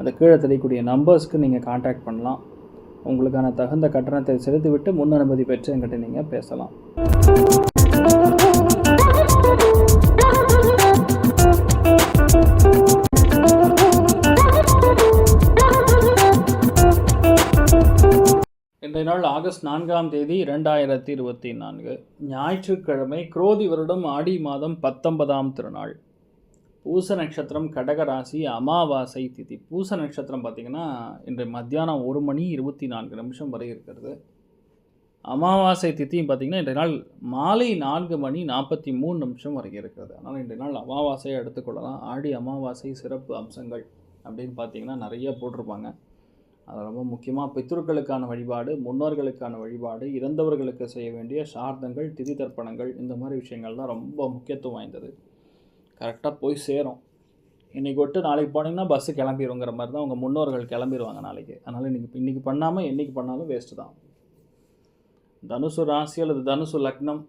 அந்த கீழே தெரியக்கூடிய நம்பர்ஸ்க்கு நீங்கள் காண்டாக்ட் பண்ணலாம். உங்களுக்கான தகுந்த கட்டணத்தை செலுத்திவிட்டு முன் அனுமதி பெற்று என்கிட்ட நீங்கள் பேசலாம். இன்றைய நாள் ஆகஸ்ட் நான்காம் தேதி இரண்டாயிரத்தி இருபத்தி நான்கு. ஞாயிற்றுக்கிழமை குரோதி வருடம் ஆடி மாதம் பத்தொன்பதாம் திருநாள். பூச நட்சத்திரம் கடகராசி அமாவாசை திதி. பூச நட்சத்திரம் பார்த்திங்கன்னா இன்று மத்தியானம் ஒரு மணி இருபத்தி நான்கு நிமிஷம் வரை இருக்கிறது. அமாவாசை தித்தியும் பார்த்திங்கன்னா இன்றைய நாள் மாலை நான்கு மணி நாற்பத்தி மூணு நிமிஷம் வரை இருக்கிறது. அதனால் இன்றைய நாள் அமாவாசையை எடுத்துக்கொள்ளலாம் ஆடி அமாவாசை சிறப்பு அம்சங்கள் அப்படின்னு பார்த்திங்கன்னா நிறைய போட்டிருப்பாங்க. அது ரொம்ப முக்கியமாக பித்ருக்களுக்கான வழிபாடு முன்னோர்களுக்கான வழிபாடு இறந்தவர்களுக்கு செய்ய வேண்டிய சார்த்தங்கள் திதி தர்ப்பணங்கள் இந்த மாதிரி விஷயங்கள் தான் ரொம்ப முக்கியத்துவம் வாய்ந்தது. கரெக்டாக போய் சேரும். இன்றைக்கி விட்டு நாளைக்கு போனீங்கன்னா பஸ்ஸு கிளம்பிடுங்கிற மாதிரி தான் உங்கள் முன்னோர்கள் கிளம்பிடுவாங்க நாளைக்கு. அதனால் இன்றைக்கி இன்றைக்கி பண்ணாமல் என்றைக்கு பண்ணாலும் வேஸ்ட்டு தான். தனுசு ராசி அல்லது தனுசு லக்னம்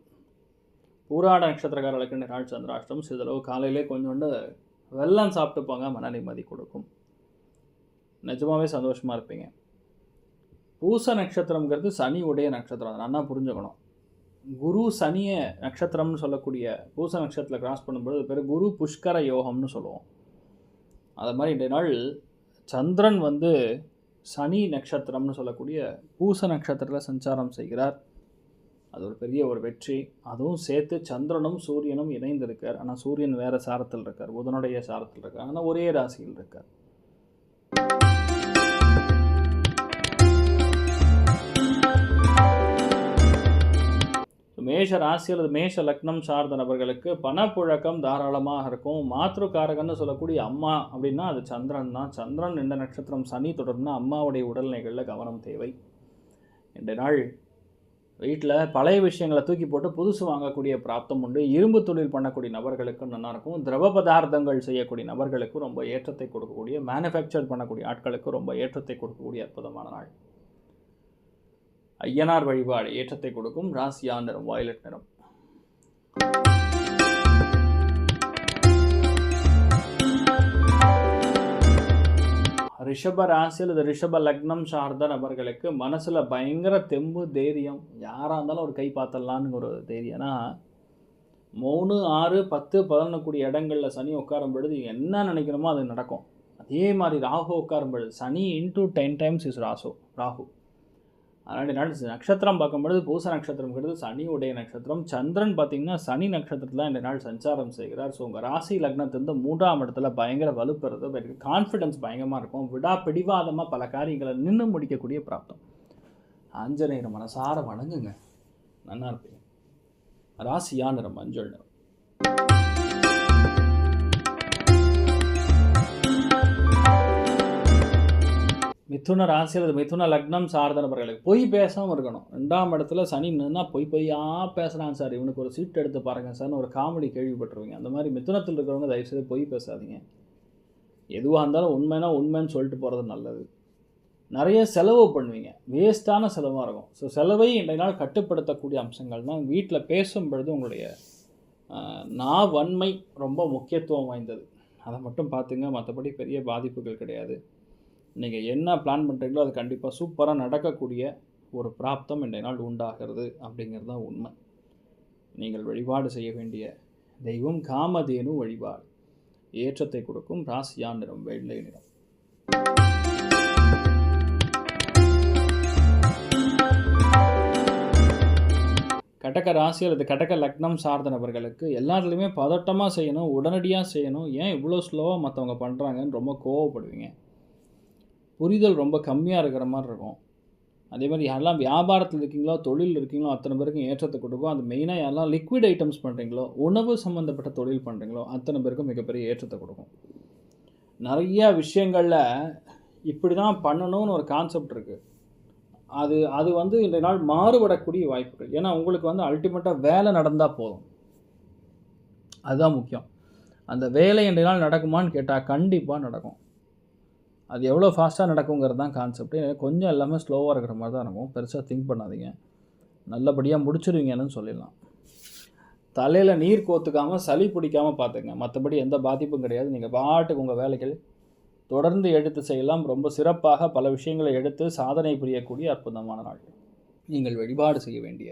பூராட நட்சத்திரக்காரர்களுக்கு இந்த நாள் சந்திராஷ்டம் சிதளவு காலையிலே கொஞ்சோண்டு வெள்ளம் சாப்பிட்டு போங்க மன நிம்மதி கொடுக்கும். நிஜமாகவே சந்தோஷமாக இருப்பீங்க. பூச நட்சத்திரங்கிறது சனி உடைய நட்சத்திரம் அதை நல்லா புரிஞ்சுக்கணும். குரு சனியை நட்சத்திரம்னு சொல்லக்கூடிய பூச நட்சத்திரத்தில் கிராஸ் பண்ணும்போது பேர் குரு புஷ்கர யோகம்னு சொல்லுவோம். அது மாதிரி இன்றைய நாள் சந்திரன் வந்து சனி நட்சத்திரம்னு சொல்லக்கூடிய பூச நட்சத்திரத்தில் சஞ்சாரம் செய்கிறார். அது ஒரு பெரிய ஒரு வெற்றி. அதுவும் சேர்த்து சந்திரனும் சூரியனும் இணைந்திருக்கார். ஆனால் சூரியன் வேறு சாரத்தில் இருக்கார். புதனுடைய சாரத்தில் இருக்கார். ஆனால் ஒரே ராசியில் இருக்கார். மேஷ ராசி அல்லது மேஷ லக்னம் சார்ந்த நபர்களுக்கு பணப்புழக்கம் தாராளமாக இருக்கும். மாத்ருக்காரகன்னு சொல்லக்கூடிய அம்மா அப்படின்னா அது சந்திரன் தான். சந்திரன் இந்த நட்சத்திரம் சனி தொடர்னா அம்மாவுடைய உடல்நிலைகளில் கவனம் தேவை. இந்த நாள் வீட்டில் பழைய விஷயங்களை தூக்கி போட்டு புதுசு வாங்கக்கூடிய பிராப்தம் உண்டு. இரும்பு தொழில் பண்ணக்கூடிய நபர்களுக்கும் நல்லாயிருக்கும் திரவ பதார்த்தங்கள் செய்யக்கூடிய நபர்களுக்கும் ரொம்ப ஏற்றத்தை கொடுக்கக்கூடிய மேனுஃபேக்சர் பண்ணக்கூடிய ஆட்களுக்கு ரொம்ப ஏற்றத்தை கொடுக்கக்கூடிய அற்புதமான நாள். ஐயனார் வழிபாடு ஏற்றத்தை கொடுக்கும் ராசியா நிறம் வயலட் நிறம். ரிஷப ராசி அல்லது ரிஷப லக்னம் சார்ந்த நபர்களுக்கு மனசில் பயங்கர தெம்பு தைரியம். யாராக இருந்தாலும் ஒரு கை பார்த்தலான்னு ஒரு தைரியம்னா மூணு ஆறு பத்து பதினொன்று கூடிய இடங்களில் சனி உட்காரும் பொழுது என்ன நினைக்கிறோமோ அது நடக்கும். அதே மாதிரி ராகு உட்காரும் பொழுது Shani into ten times is Raso Rahu. அதனால் நாள் நட்சத்திரம் பார்க்கும்பொழுது பூச நட்சத்திரம்ங்கிறது சனி உடைய நட்சத்திரம். சந்திரன் பார்த்திங்கன்னா சனி நட்சத்திரத்தில் இந்த நாள் சஞ்சாரம் செய்கிறார். ஸோ உங்கள் ராசி லக்னத்திலிருந்து மூன்றாம் இடத்துல பயங்கர வலுப்பெறது. கான்ஃபிடன்ஸ் பயங்கரமாக இருக்கும். விடா பிடிவாதமாக பல காரியங்களை நின்று முடிக்கக்கூடிய பிராப்தம். ஆஞ்சநேயர் மனசார வணங்குங்க. நல்லா இருப்பீங்க. ராசியா நிறம்? மஞ்சள் நிறம். மிதுன ராசி அல்லது மிதுன லக்னம் சார்ந்த நபர்களுக்கு பொய் பேசாமல் இருக்கணும். ரெண்டாம் இடத்துல சனி நின்னா பொய் பொய்யா பேசுகிறாங்க சார். இவனுக்கு ஒரு சீட் எடுத்து பாருங்கள் சார்னு ஒரு காமெடி கேள்விப்பட்டுருவீங்க. அந்த மாதிரி மிதுனத்தில் இருக்கிறவங்க தயவுசெய்து பொய் பேசாதீங்க. எதுவாக இருந்தாலும் உண்மைனா உண்மைன்னு சொல்லிட்டு போகிறது நல்லது. நிறைய செலவு பண்ணுவீங்க. வேஸ்ட்டான செலவாக இருக்கும். ஸோ செலவை இன்றைய நாள் கட்டுப்படுத்தக்கூடிய அம்சங்கள் தான். வீட்டில் பேசும் பொழுது உங்களுடைய நா வன்மை ரொம்ப முக்கியத்துவம் வாய்ந்தது. அதை மட்டும் பார்த்துங்க. மற்றபடி பெரிய பாதிப்புகள் கிடையாது. நீங்கள் என்ன பிளான் பண்ணுறீங்களோ அது கண்டிப்பாக சூப்பராக நடக்கக்கூடிய ஒரு பிராப்தம் இன்றைய நாள் உண்டாகிறது அப்படிங்கிறது தான் உண்மை. நீங்கள் வழிபாடு செய்ய வேண்டிய தெய்வம் காமதேனு வழிபாடு. ஏற்றத்தை கொடுக்கும் ராசியான் நிறம் வெள்ளை நிறம். கடக ராசி அல்லது கடக லக்னம் சார்ந்த நபர்களுக்கு எல்லாத்துலேயுமே பதட்டமாக செய்யணும் உடனடியாக செய்யணும். ஏன் இவ்வளோ ஸ்லோவாக மற்றவங்க பண்ணுறாங்கன்னு ரொம்ப கோவப்படுவீங்க. புரிதல் ரொம்ப கம்மியாக இருக்கிற மாதிரி இருக்கும். அதே மாதிரி யாரெல்லாம் வியாபாரத்தில் இருக்கீங்களோ தொழில் இருக்கீங்களோ அத்தனை பேருக்கும் ஏற்றத்தை கொடுக்கும். அது மெயினாக யாரெல்லாம் லிக்விட் ஐட்டம்ஸ் பண்ணுறீங்களோ உணவு சம்மந்தப்பட்ட தொழில் பண்ணுறீங்களோ அத்தனை பேருக்கும் மிகப்பெரிய ஏற்றத்தை கொடுக்கும். நிறைய விஷயங்களில் இப்படி தான் பண்ணணும்னு ஒரு கான்செப்ட் இருக்குது அது அது வந்து இன்றைய நாள் மாறுபடக்கூடிய வாய்ப்புகள். ஏன்னா உங்களுக்கு வந்து அல்டிமேட்டாக வேலை நடந்தால் போதும். அதுதான் முக்கியம். அந்த வேலை இன்றைய நாள் நடக்குமான்னு கேட்டால் கண்டிப்பாக நடக்கும். அது எவ்வளோ ஃபாஸ்ட்டாக நடக்குங்கிறது தான் கான்செப்ட் கொஞ்சம் எல்லாமே ஸ்லோவாக இருக்கிற மாதிரி தான் இருக்கும். பெருசாக திங்க் பண்ணாதீங்க. நல்லபடியாக முடிச்சிடுவீங்கன்னு சொல்லிடலாம். தலையில் நீர் கோத்துக்காமல் சளி பிடிக்காமல் பார்த்துங்க. மற்றபடி எந்த பாதிப்பும் கிடையாது. நீங்கள் பாட்டுக்கு உங்கள் வேலைகள் தொடர்ந்து எடுத்து செய்யலாம். ரொம்ப சிறப்பாக பல விஷயங்களை எடுத்து சாதனை புரியக்கூடிய அற்புதமான நாள். நீங்கள் வழிபாடு செய்ய வேண்டிய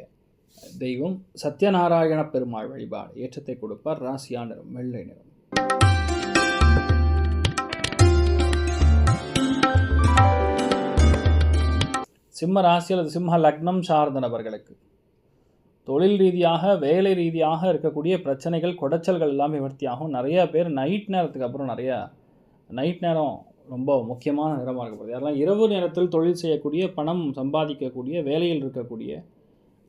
தெய்வம் சத்யநாராயண பெருமாள் வழிபாடு. ஏற்றத்தை கொடுப்பார். ராசியா நிறம் வெள்ளை நிறம். சிம்ம ராசி அல்லது சிம்ம லக்னம் சார்ந்த நபர்களுக்கு. தொழில் ரீதியாக வேலை ரீதியாக இருக்கக்கூடிய பிரச்சனைகள் குடைச்சல்கள் எல்லாமே விவர்த்தியாகும் நிறையா பேர் நைட் நேரத்துக்கு அப்புறம் நிறையா நைட் நேரம் ரொம்ப முக்கியமான நேரமாக இருக்கப்படுது யாரெல்லாம் இரவு நேரத்தில் தொழில் செய்யக்கூடிய பணம் சம்பாதிக்கக்கூடிய வேலையில் இருக்கக்கூடிய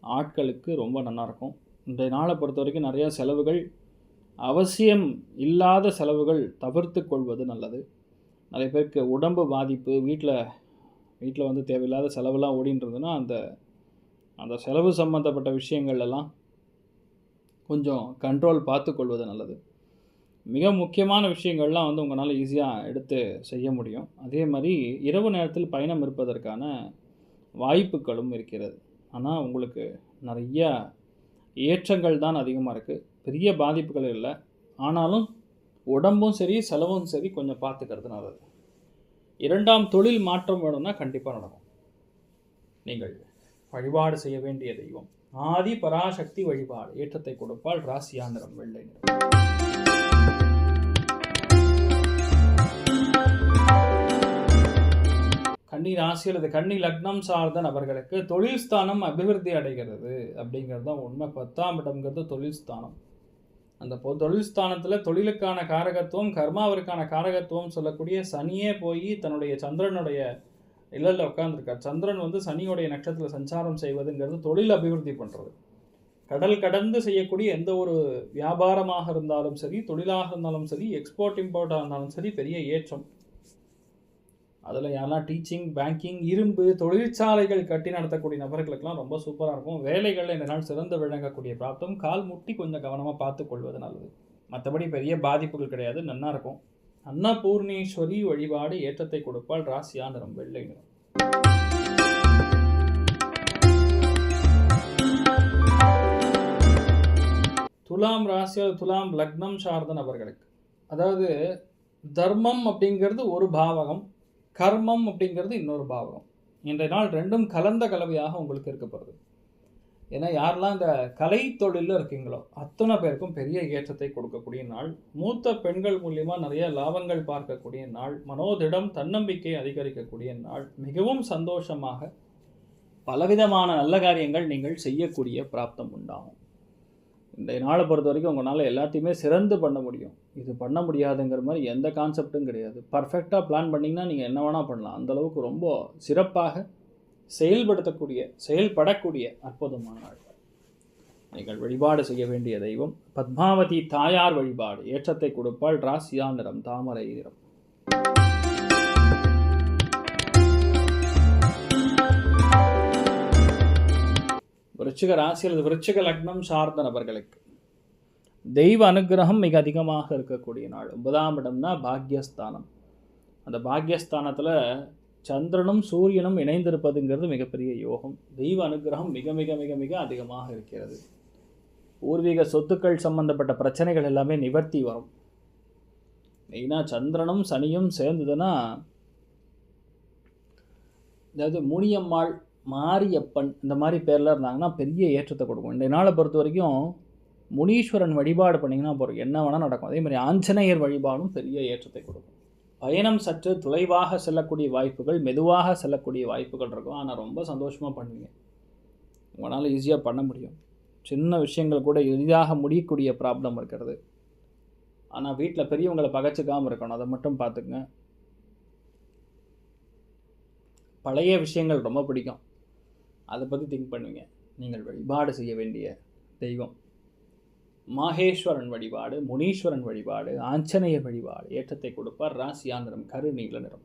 ஆட்களுக்கு ரொம்ப நல்லாயிருக்கும் இன்றைய நாளை பொறுத்த வரைக்கும் நிறையா செலவுகள் அவசியம் இல்லாத செலவுகள் தவிர்த்து கொள்வது நல்லது. நிறைய பேருக்கு உடம்பு பாதிப்பு வீட்டில் வீட்டில் வந்து தேவையில்லாத செலவெல்லாம் ஓடின்னு இருந்ததுன்னா அந்த அந்த செலவு சம்மந்தப்பட்ட விஷயங்கள் எல்லாம் கொஞ்சம் கண்ட்ரோல் பார்த்து கொள்வது நல்லது. மிக முக்கியமான விஷயங்கள்லாம் வந்து உங்களால் ஈஸியாக எடுத்து செய்ய முடியும். அதே மாதிரி இரவு நேரத்தில் பயணம் இருப்பதற்கான வாய்ப்புகளும் இருக்கிறது. ஆனால் உங்களுக்கு நிறைய ஏற்றங்கள் தான் அதிகமாக இருக்குது பெரிய பாதிப்புகள் இல்லை. ஆனாலும் உடம்பும் சரி செலவும் சரி கொஞ்சம் பார்த்துக்கிறது நல்லது. இரண்டாம் தொழில் மாற்றம் வேணும்னா கண்டிப்பாக நடக்கும். நீங்கள் வழிபாடு செய்ய வேண்டிய தெய்வம். ஆதி பராசக்தி வழிபாடு. ஏற்றத்தை கொடுப்பால் ராசியா நிறம் வெள்ளை நிறம். கன்னி ராசி அல்லது கன்னி லக்னம் சார்ந்த நபர்களுக்கு தொழில் ஸ்தானம் அபிவிருத்தி அடைகிறது அப்படிங்கிறது தான் உண்மை. பத்தாம் இடம்ங்கிறது தொழில் ஸ்தானம். அந்த பொ தொழில் ஸ்தானத்தில் தொழிலுக்கான காரகத்துவம் கர்மாவிற்கான காரகத்துவம் சொல்லக்கூடிய சனியே போய் தன்னுடைய சந்திரனுடைய இல்லல்ல உட்காந்துருக்கார் சந்திரன் வந்து சனியோடைய நட்சத்திரத்தில் சஞ்சாரம் செய்வதுங்கிறது தொழில் அபிவிருத்தி பண்ணுறது கடல் கடந்து செய்யக்கூடிய எந்த ஒரு வியாபாரமாக இருந்தாலும் சரி தொழிலாக இருந்தாலும் சரி எக்ஸ்போர்ட் இம்போர்ட்டாக இருந்தாலும் சரி பெரிய ஏற்றம். அதில் யாரெல்லாம் டீச்சிங் பேங்கிங் இரும்பு தொழிற்சாலைகள் கட்டி நடத்தக்கூடிய நபர்களுக்கெல்லாம் ரொம்ப சூப்பராக இருக்கும். வேலைகளில் இந்த நாள் சிறந்து விளங்கக்கூடிய பிராப்தம். கால் முட்டி கொஞ்சம் கவனமாக பார்த்து கொள்வது நல்லது. மற்றபடி பெரிய பாதிப்புகள் கிடையாது நன்னா இருக்கும். அன்னபூர்ணேஸ்வரி வழிபாடு ஏற்றத்தை கொடுப்பால் ராசியா நிறம் வெள்ளை நிறம். துலாம் ராசியால் துலாம் லக்னம் சார்ந்த நபர்களுக்கு. அதாவது தர்மம் அப்படிங்கிறது ஒரு பாவகம். கர்மம் அப்படிங்கிறது இன்னொரு பாவகம் இன்றைய நாள் ரெண்டும் கலந்த கலவையாக உங்களுக்கு இருக்கப்படுது ஏன்னா யாரெல்லாம் இந்த கலை தொழிலில் இருக்கீங்களோ அத்தனை பேருக்கும் பெரிய ஏற்றத்தை கொடுக்கக்கூடிய நாள். மூத்த பெண்கள் மூலியமாக நிறைய லாபங்கள் பார்க்கக்கூடிய நாள். மனோதிடம் தன்னம்பிக்கை அதிகரிக்கக்கூடிய நாள். மிகவும் சந்தோஷமாக பலவிதமான நல்ல காரியங்கள் நீங்கள் செய்யக்கூடிய பிராப்தம் உண்டாகும். இந்த நாளை பொறுத்த வரைக்கும் உங்களால் எல்லாத்தையுமே சிறந்து பண்ண முடியும். இது பண்ண முடியாதுங்கிற மாதிரி எந்த கான்செப்டும் கிடையாது. பர்ஃபெக்டாக பிளான் பண்ணிங்கன்னா நீங்கள் என்ன வேணால் பண்ணலாம். அந்தளவுக்கு ரொம்ப சிறப்பாக செயல்படுத்தக்கூடிய செயல்படக்கூடிய அற்புதமான நாள். நீங்கள் வழிபாடு செய்ய வேண்டிய தெய்வம். பத்மாவதி தாயார் வழிபாடு. ஏற்றத்தை கொடுப்பால் ராசியா நிறம் தாமரை நிறம். விருச்சிக ராசி அல்லது விருச்சிக லக்னம் சார்ந்த நபர்களுக்கு தெய்வ அனுகிரகம் மிக அதிகமாக இருக்கக்கூடிய நாள். ஒன்பதாம் இடம்னா பாக்யஸ்தானம். அந்த பாக்யஸ்தானத்தில் சந்திரனும் சூரியனும் இணைந்திருப்பதுங்கிறது மிகப்பெரிய யோகம். தெய்வ அனுகிரகம் மிக மிக மிக மிக அதிகமாக இருக்கிறது. பூர்வீக சொத்துக்கள் சம்பந்தப்பட்ட பிரச்சனைகள் எல்லாமே நிவர்த்தி வரும். மெயினாக சந்திரனும் சனியும் சேர்ந்ததுன்னா அதாவது முனியம்மாள் மாரியப்பன் இந்த மாதிரி பேர்லாம் இருந்தாங்கன்னா பெரிய ஏற்றத்தை கொடுக்கும். இந்த நாளை பொறுத்த வரைக்கும் முனீஸ்வரன் வழிபாடு பண்ணிங்கன்னா போகிறோம் என்ன வேணால் நடக்கும். அதே மாதிரி ஆஞ்சநேயர் வழிபாடும் பெரிய ஏற்றத்தை கொடுக்கும். பயணம் சற்று தொலைவாக செல்லக்கூடிய வாய்ப்புகள் மெதுவாக செல்லக்கூடிய வாய்ப்புகள் இருக்கும். ஆனால் ரொம்ப சந்தோஷமாக பண்ணுவீங்க. உங்களால் ஈஸியாக பண்ண முடியும். சின்ன விஷயங்கள் கூட எளிதாக முடியக்கூடிய ப்ராப்ளம் இருக்கிறது. ஆனால் வீட்டில் பெரியவங்களை பகச்சிக்காமல் இருக்கணும். அதை மட்டும் பார்த்துக்குங்க. பழைய விஷயங்கள் ரொம்ப பிடிக்கும். அதை பற்றி திங்க் பண்ணுவீங்க. நீங்கள் வழிபாடு செய்ய வேண்டிய தெய்வம். மாகேஸ்வரன் வழிபாடு முனீஸ்வரன் வழிபாடு ஆஞ்சநேயர் வழிபாடு ஏற்றத்தை கொடுப்பார். ராசியா நிறம் கரு நீல நிறம்.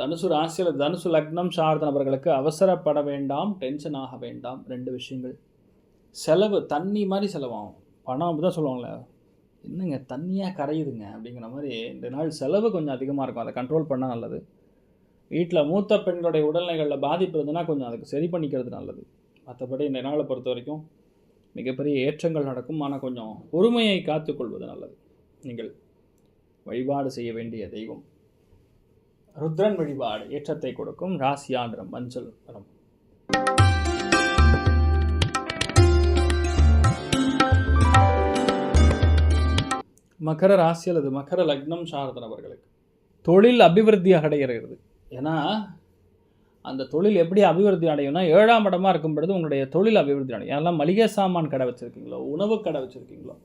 தனுசு ராசியில் தனுசு லக்னம் சார்ந்த நபர்களுக்கு அவசரப்பட வேண்டாம் டென்ஷன் ஆக வேண்டாம். ரெண்டு விஷயங்கள். செலவு தண்ணி மாதிரி செலவாகும். பணம் அப்படி தான் சொல்லுவாங்களே என்னங்க தண்ணியாக கரையுதுங்க அப்படிங்கிற மாதிரி இந்த நாள் செலவு கொஞ்சம் அதிகமாக இருக்கும். அதை கண்ட்ரோல் பண்ணால் நல்லது. வீட்டில் மூத்த பெண்களுடைய உடல்நிலைகளில் பாதிப்பு இருந்ததுன்னா கொஞ்சம் அதுக்கு சரி பண்ணிக்கிறது நல்லது. மற்றபடி இந்த நாளை பொறுத்த வரைக்கும் மிகப்பெரிய ஏற்றங்கள் நடக்கும். ஆனால் கொஞ்சம் பொறுமையை காத்துக்கொள்வது நல்லது. நீங்கள் வழிபாடு செய்ய வேண்டிய தெய்வம். ருத்ரன் வழிபாடு ஏற்றத்தை கொடுக்கும். ராசியா மஞ்சள் நிறம் மகர ராசி அல்லது மகர லக்னம் சார்ந்த நபர்களுக்கு. தொழில் அபிவிருத்தி அடைகிறது. ஏன்னா அந்த தொழில் எப்படி அபிவிருத்தி அடையும்னா ஏழாம் இடமாக இருக்கும் பொழுது உங்களுடைய தொழில் அபிவிருத்தி அடையும். எல்லாம் மளிகை சாமான் கடை வச்சுருக்கீங்களோ உணவு கடை வச்சுருக்கீங்களோ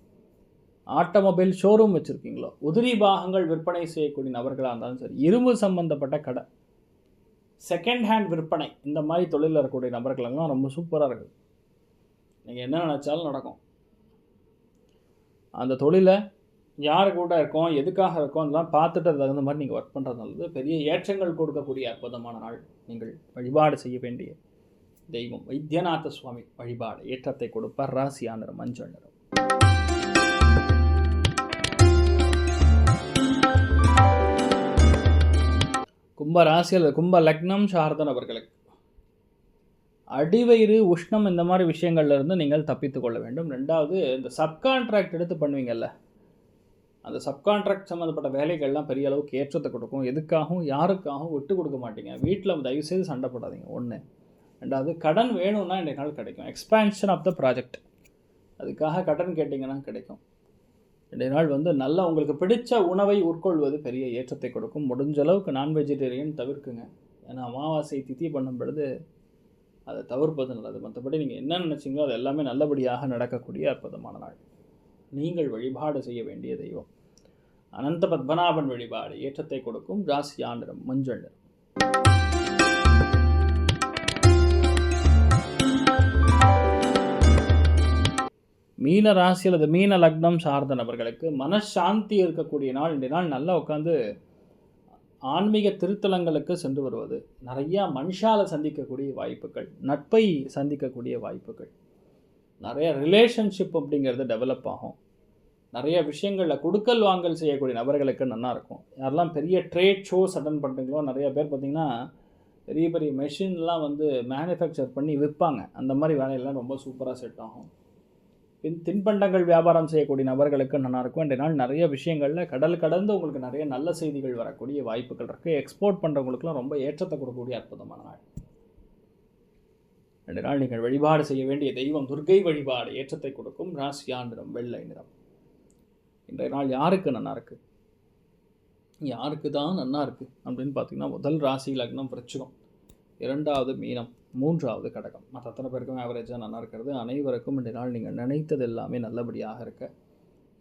ஆட்டோமொபைல் ஷோரூம் வச்சுருக்கீங்களோ உதிரி பாகங்கள் விற்பனை செய்யக்கூடிய நபர்களாக இருந்தாலும் சரி இரும்பு சம்பந்தப்பட்ட கடை செகண்ட் ஹேண்ட் விற்பனை இந்த மாதிரி தொழிலில் இருக்கக்கூடிய நபர்களெல்லாம் ரொம்ப சூப்பராக இருக்குது. நீங்கள் என்ன நினச்சாலும் நடக்கும். அந்த தொழிலை யார் கூட இருக்கோம் எதுக்காக இருக்கோம் அதெல்லாம் பார்த்துட்டு அது தகுந்த மாதிரி நீங்கள் ஒர்க் பண்ணுறது நல்லது. பெரிய ஏற்றங்கள் கொடுக்கக்கூடிய அற்புதமான நாள். நீங்கள் வழிபாடு செய்ய வேண்டிய தெய்வம் வைத்தியநாத சுவாமி வழிபாடு. ஏற்றத்தை கொடுப்பார் ராசியா நிறம் மஞ்சள் நிறம். கும்ப ராசி கும்ப லக்னம் சார்ந்த நபர்களுக்கு அடிவயிறு உஷ்ணம் இந்த மாதிரி விஷயங்கள்லேருந்து நீங்கள் தப்பித்து கொள்ள வேண்டும். ரெண்டாவது இந்த சப்கான்ட்ராக்ட் எடுத்து பண்ணுவீங்கல்ல அந்த சப்கான்ட்ராக்ட் சம்மந்தப்பட்ட வேலைகள்லாம் பெரிய அளவுக்கு ஏற்றத்தை கொடுக்கும். எதுக்காகவும் யாருக்காகவும் விட்டு கொடுக்க மாட்டீங்க. வீட்டில் தயவுசெய்து சண்டை போடாதீங்க. ஒன்று ரெண்டாவது கடன் வேணும்னா இன்றைய நாள் கிடைக்கும். எக்ஸ்பேன்ஷன் ஆஃப் த ப்ராஜெக்ட் அதுக்காக கடன் கேட்டிங்கன்னா கிடைக்கும். ரெண்டு நாள் வந்து நல்லா உங்களுக்கு பிடிச்ச உணவை உட்கொள்வது பெரிய ஏற்றத்தை கொடுக்கும். முடிஞ்ச அளவுக்கு நான் வெஜிடேரியன் தவிர்க்குங்க. ஏன்னா அமாவாசை திதி பண்ணும் பொழுது அதை தவிர்ப்பது நல்லது. மற்றபடி நீங்கள் என்ன நினச்சிங்களோ அது எல்லாமே நல்லபடியாக நடக்கக்கூடிய அற்புதமான நாள். நீங்கள் வழிபாடு செய்ய வேண்டிய தெய்வம். அனந்த பத்மநாபன் வழிபாடு ஏற்றத்தை கொடுக்கும் ராசியா நிறம் மஞ்சள் நிறம். மீன ராசி அல்லது மீன லக்னம் சார்ந்த நபர்களுக்கு மனசாந்தி இருக்கக்கூடிய நாள் இந்த நாள் நல்லா உட்காந்து ஆன்மீக திருத்தலங்களுக்கு சென்று வருவது. நிறையா மனுஷால சந்திக்கக்கூடிய வாய்ப்புகள் நட்பை சந்திக்கக்கூடிய வாய்ப்புகள். நிறைய ரிலேஷன்ஷிப் அப்படிங்கிறது டெவலப் ஆகும். நிறைய விஷயங்களில் கொடுக்கல் வாங்கல் செய்யக்கூடிய நபர்களுக்கு நல்லா இருக்கும். யாரெல்லாம் பெரிய ட்ரேட் ஷோஸ் அட்டன் பண்ணுறீங்களோ நிறைய பேர் பார்த்திங்கன்னா பெரிய பெரிய மெஷின்லாம் வந்து மேனுஃபேக்சர் பண்ணி விற்பாங்க. அந்த மாதிரி வேலையெல்லாம் ரொம்ப சூப்பராக செட் ஆகும். பின் தின்பண்டங்கள் வியாபாரம் செய்யக்கூடிய நபர்களுக்கு நல்லாயிருக்கும் இன்றைய நாள் நிறைய விஷயங்களில் கடல் கடந்து உங்களுக்கு நிறைய நல்ல செய்திகள் வரக்கூடிய வாய்ப்புகள் இருக்குது எக்ஸ்போர்ட் பண்ணுறவங்களுக்குலாம் ரொம்ப ஏற்றத்தை கொடுக்கக்கூடிய அற்புதமான நாள். ரெண்டு நாள் நீங்கள் வழிபாடு செய்ய வேண்டிய தெய்வம் துர்க்கை வழிபாடு ஏற்றத்தை கொடுக்கும். ராசியா நிறம் வெள்ளை நிறம். இன்றைய நாள் யாருக்கு நல்லா இருக்குது யாருக்கு தான் நல்லா இருக்குது அப்படின்னு பார்த்தீங்கன்னா முதல் ராசி லக்னம் விருச்சிகம். இரண்டாவது மீனம் மூன்றாவது கடகம். மற்ற அத்தனை பேருக்கும் ஆவரேஜாக நல்லா இருக்கிறது. அனைவருக்கும் இன்றைய நாள் நீங்கள் நினைத்தது எல்லாமே நல்லபடியாக இருக்க.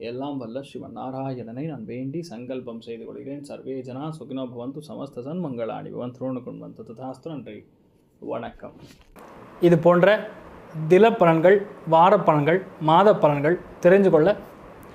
எல்லாம் வல்ல சிவன். நாராயணனை நான் வேண்டி சங்கல்பம் செய்து கொள்கிறேன். சர்வேஜனா சுகினோ பவந்து சமஸ்த சன்மங்களாணி பவன். துரோணுக்குன் வந்து ததாஸ்து. நன்றி. வணக்கம். இது போன்ற தில பலன்கள் வார பலன்கள் மாத பலன்கள் தெரிஞ்சு கொள்ள